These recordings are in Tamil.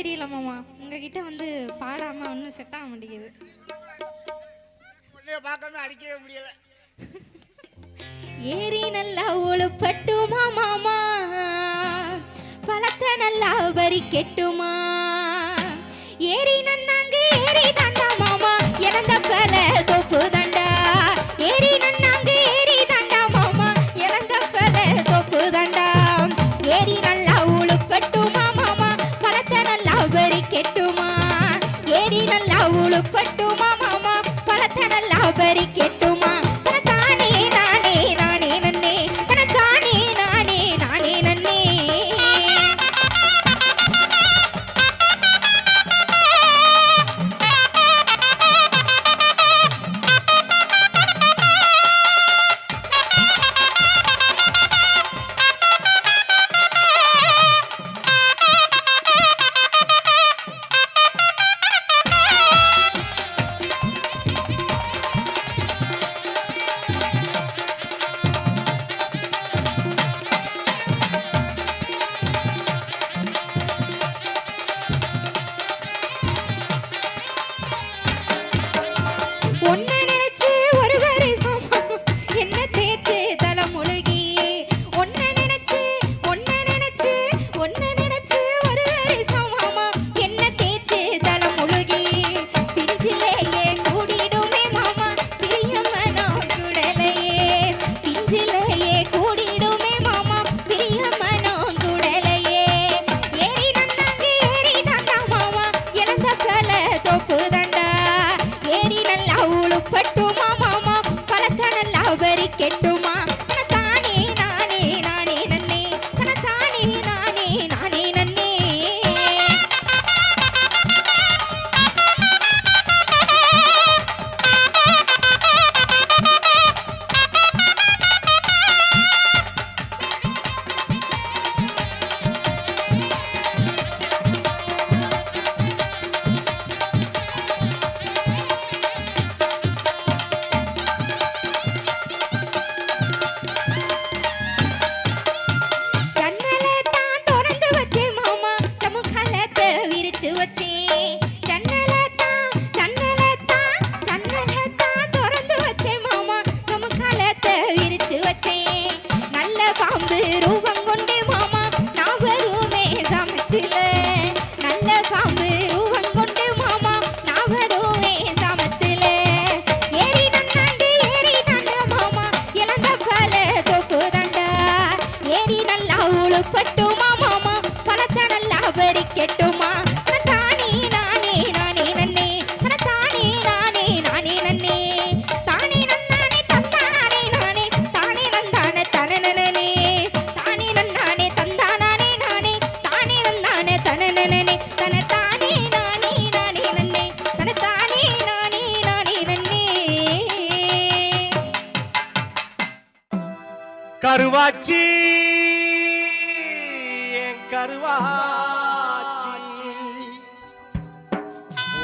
தெரியல மாமா. உங்ககிட்ட வந்து பாடாம ஒன்றும் செட் ஆக மாட்டேங்குது. பார்க்காம ஏரி நல்லா ஒழுப்பட்டுமா மாமா? பழத்தை நல்லா வரி கெட்டுமா ஏரி நன்னாங்க ஏரி pero கருவாச்சி என் கருவாச்சி.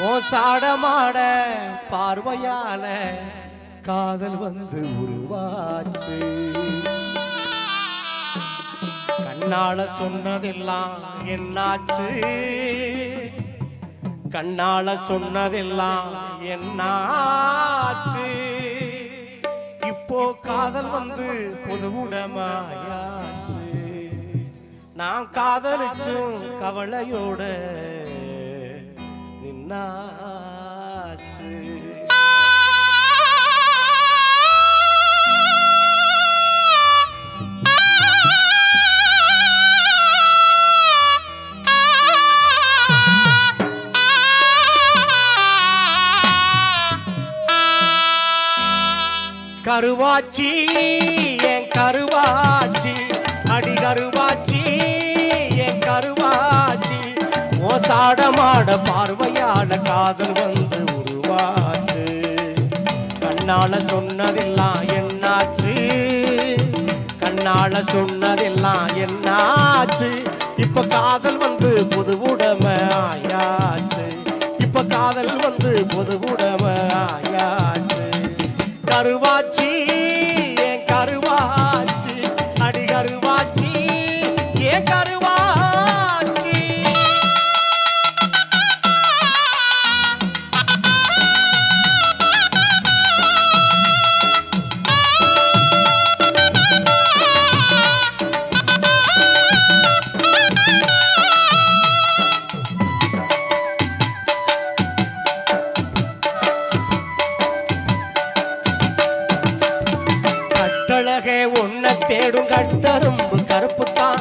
ஓ சாடமாட பார்வையால காதல் வந்து உருவாச்சு. கண்ணால சொன்னதெல்லாம் என்னாச்சு? கண்ணால சொன்னதெல்லாம் என்னாச்சு? இப்போ காதல் வந்து புது உடமாயாச்சு நான் காதலிச்சும் கவலையோட நின்னா கருவாச்சி என் கருவாச்சி. அடி கருவாச்சி என் கருவாச்சி. ஓ சாடமாட பார்வையால காதல் வந்து உருவாச்சு. கண்ணால சொன்னதெல்லாம் என்னாச்சு? கண்ணால சொன்னதெல்லாம் என்னாச்சு? இப்ப காதல் வந்து புது உடமை உலக உன்னை தேடும் கட்டரும்பு கருப்பு தான்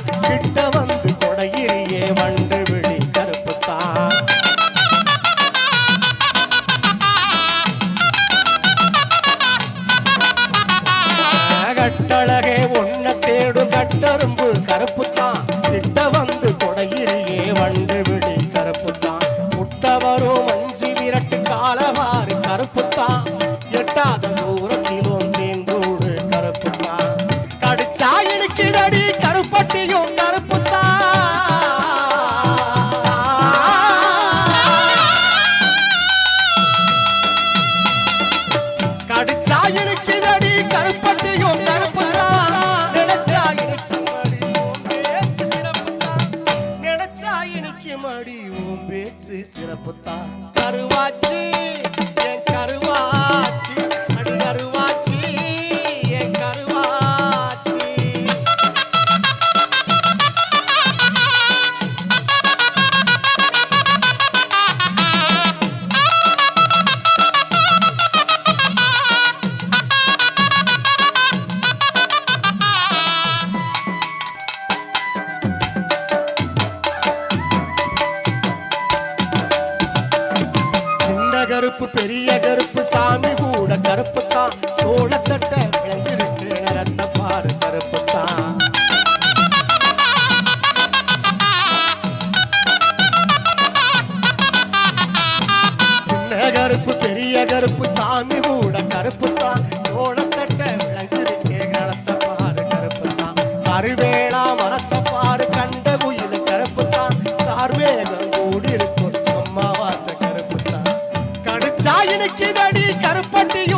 பெரிய கருப்பு சாமி கூட கருப்பு தான் சோளத்தட்ட விளைஞ்சிருக்கு நிறத்த பாரு கருப்பு தான் கருவேளா மரத்த பாரு கண்ட குயில் கருப்பு தான் கார்மேகம் கூடி இருக்கும் அம்மாவாச கருப்பு தான் கடிச்சா இனிக்குதடி கருப்பட்டியும்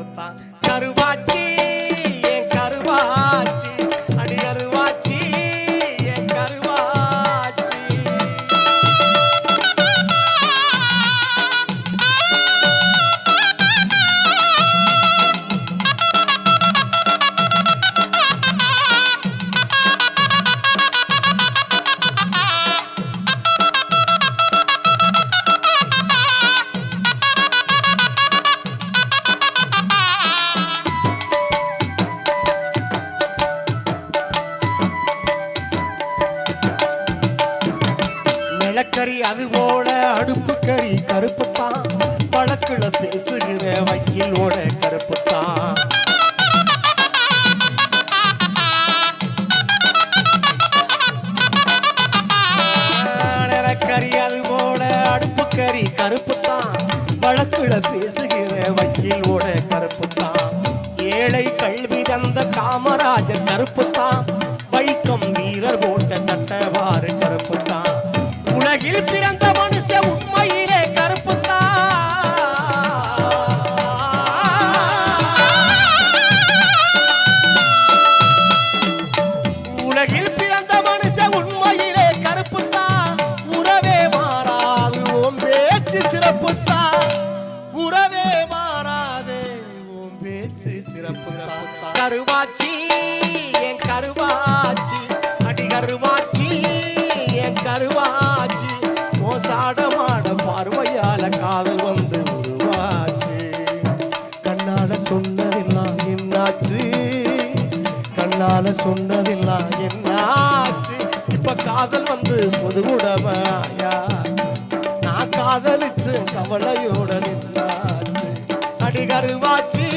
দেবতা কারু கறி அது போல அடுப்பு கறி கருப்புத்தான். வழக்குல பேசுகிற வக்கீலோட கருப்புத்தான். கறி அது போல அடுப்பு கறி கருப்புத்தான். வழக்குல பேசுகிற வக்கீலோட கருப்புத்தான். ஏழை கல்வி தந்த காமராஜர் கருப்புத்தான். தான் கருவாச்சி என் கருவாச்சி. அடி கருவாச்சி என் கருவாச்சி. மோசாடமான பார்வையால காதல் வந்து உருவாச்சு. கண்ணால சொன்னதெல்லாம் என்னாச்சு? கண்ணால சொன்னதெல்லாம் என்னாச்சு? இப்ப காதல் வந்து பொதுவுடமையா நான் காதலிச்சு கவலையோட நின்றாச்சு அடி கருவாச்சி